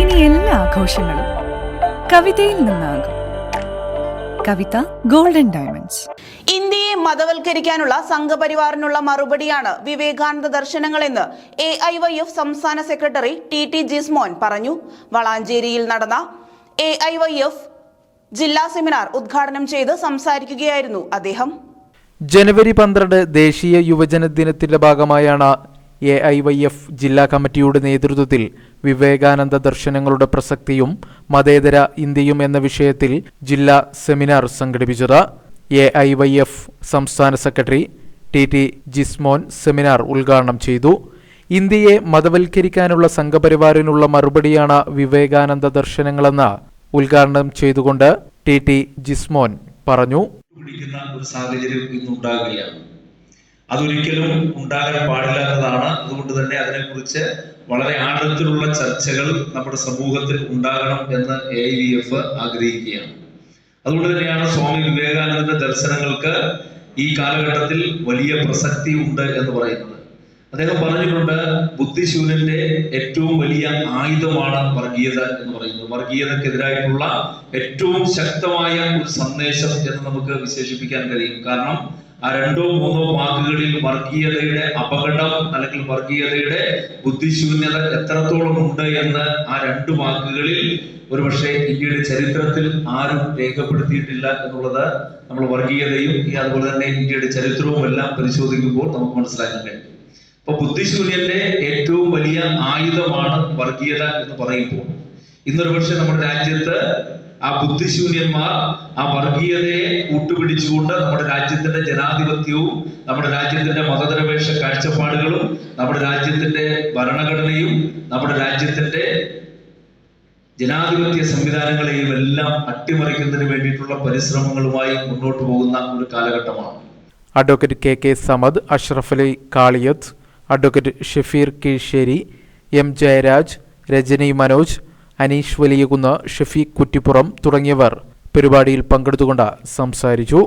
ഇനി എല്ലാ ആഘോഷങ്ങളും കവിതയിൽ നിന്നാകും. കവിത ഗോൾഡൻ ഡയമണ്ട്സ് ഇന്ത്യയെ മതവൽക്കരിക്കാനുള്ള സംഘപരിവാറിനുള്ള മറുപടിയാണ് വിവേകാനന്ദ ദർശനങ്ങളെന്ന് എ ഐ വൈ എഫ് സംസ്ഥാന സെക്രട്ടറി ടി ടി ജിസ്മോൻ പറഞ്ഞു. വളാഞ്ചേരിയിൽ നടന്ന എ ഐ വൈ എഫ് ജില്ലാ സെമിനാർ ഉദ്ഘാടനം ചെയ്ത് സംസാരിക്കുകയായിരുന്നു അദ്ദേഹം. ജനുവരി പന്ത്രണ്ട് ദേശീയ യുവജന ദിനത്തിന്റെ ഭാഗമായാണ് എ ഐ വൈ എഫ് ജില്ലാ കമ്മിറ്റിയുടെ നേതൃത്വത്തിൽ വിവേകാനന്ദ ദർശനങ്ങളുടെ പ്രസക്തിയും മതേതര ഇന്ത്യയും എന്ന വിഷയത്തിൽ ജില്ലാ സെമിനാർ സംഘടിപ്പിച്ചത് എ ഐ വൈ എഫ് സംസ്ഥാന secretary T T Jismon seminar ഉദ്ഘാടനം ചെയ്തു. ഇന്ത്യയെ മതവൽക്കരിക്കാനുള്ള സംഘപരിവാറിനുള്ള മറുപടിയാണ് വിവേകാനന്ദ ദർശനങ്ങളെന്ന് ഉദ്ഘാടനം ചെയ്തുകൊണ്ട് ടി ടി ജിസ്മോൻ പറഞ്ഞു. സാഹചര്യം ഇന്ന് ഉണ്ടാകുകയാണ് അതൊരിക്കലും ഉണ്ടാകാൻ പാടില്ലാത്തതാണ് അതുകൊണ്ട് തന്നെ അതിനെക്കുറിച്ച് വളരെ ആഴത്തിലുള്ള ചർച്ചകൾ നമ്മുടെ സമൂഹത്തിൽ ഉണ്ടാകണം എന്ന് എ വി എഫ് ആഗ്രഹിക്കുകയാണ്. അതുകൊണ്ട് തന്നെയാണ് സ്വാമി വിവേകാനന്ദന്റെ ദർശനങ്ങൾക്ക് ഈ കാലഘട്ടത്തിൽ വലിയ പ്രസക്തി ഉണ്ട് എന്ന് പറയുന്നത്. അദ്ദേഹം പറഞ്ഞിട്ടുണ്ട് ബുദ്ധിശൂന്യന്റെ ഏറ്റവും വലിയ ആയുധമാണ് വർഗീയത എന്ന് പറയുന്നത്. വർഗീയതക്കെതിരായിട്ടുള്ള ഏറ്റവും ശക്തമായ ഒരു സന്ദേശം എന്ന് നമുക്ക് വിശേഷിപ്പിക്കാൻ കഴിയും. കാരണം ആ രണ്ടോ മൂന്നോ വാക്കുകളിൽ വർഗീയതയുടെ അപകടം അല്ലെങ്കിൽ വർഗീയതയുടെ ബുദ്ധിശൂന്യത എത്രത്തോളം ഉണ്ട് എന്ന് ആ രണ്ട് വാക്കുകളിൽ ഒരുപക്ഷെ ഇന്ത്യയുടെ ചരിത്രത്തിൽ ആരും രേഖപ്പെടുത്തിയിട്ടില്ല എന്നുള്ളത് നമ്മൾ വർഗീയതയും ഈ അതുപോലെ തന്നെ ഇന്ത്യയുടെ ചരിത്രവും എല്ലാം പരിശോധിക്കുമ്പോൾ നമുക്ക് മനസ്സിലാക്കാൻ കഴിയും. അപ്പൊ ബുദ്ധിശൂന്യന്റെ ഏറ്റവും വലിയ ആയുധമാണ് വർഗീയത എന്ന് പറയുമ്പോൾ. ഇന്നൊരു പക്ഷെ നമ്മുടെ രാജ്യത്ത് ആ ബുദ്ധിശൂന്യന്മാർ ആ വർഗീയതയെ കൂട്ടുപിടിച്ചുകൊണ്ട് നമ്മുടെ രാജ്യത്തിന്റെ ജനാധിപത്യവും നമ്മുടെ രാജ്യത്തിന്റെ മതനിരപേക്ഷ കാഴ്ചപ്പാടുകളും നമ്മുടെ രാജ്യത്തിന്റെ ഭരണഘടനയും നമ്മുടെ രാജ്യത്തിന്റെ ജനാധിപത്യ സംവിധാനങ്ങളെയും എല്ലാം അട്ടിമറിക്കുന്നതിന് വേണ്ടിയിട്ടുള്ള പരിശ്രമങ്ങളുമായി മുന്നോട്ട് പോകുന്ന ഒരു കാലഘട്ടമാണ്. Advocate K K Samad Ashraf Ali Kaliyath advocate Shafeer Keezhsheri M Jayaraj Rajani Manoj Aneesh Valiyakunnu Shafeeq Kuttippuram തുടങ്ങിയവർ പരിപാടിയിൽ പങ്കെടുത്തുകൊണ്ട് സംസാരിച്ചു.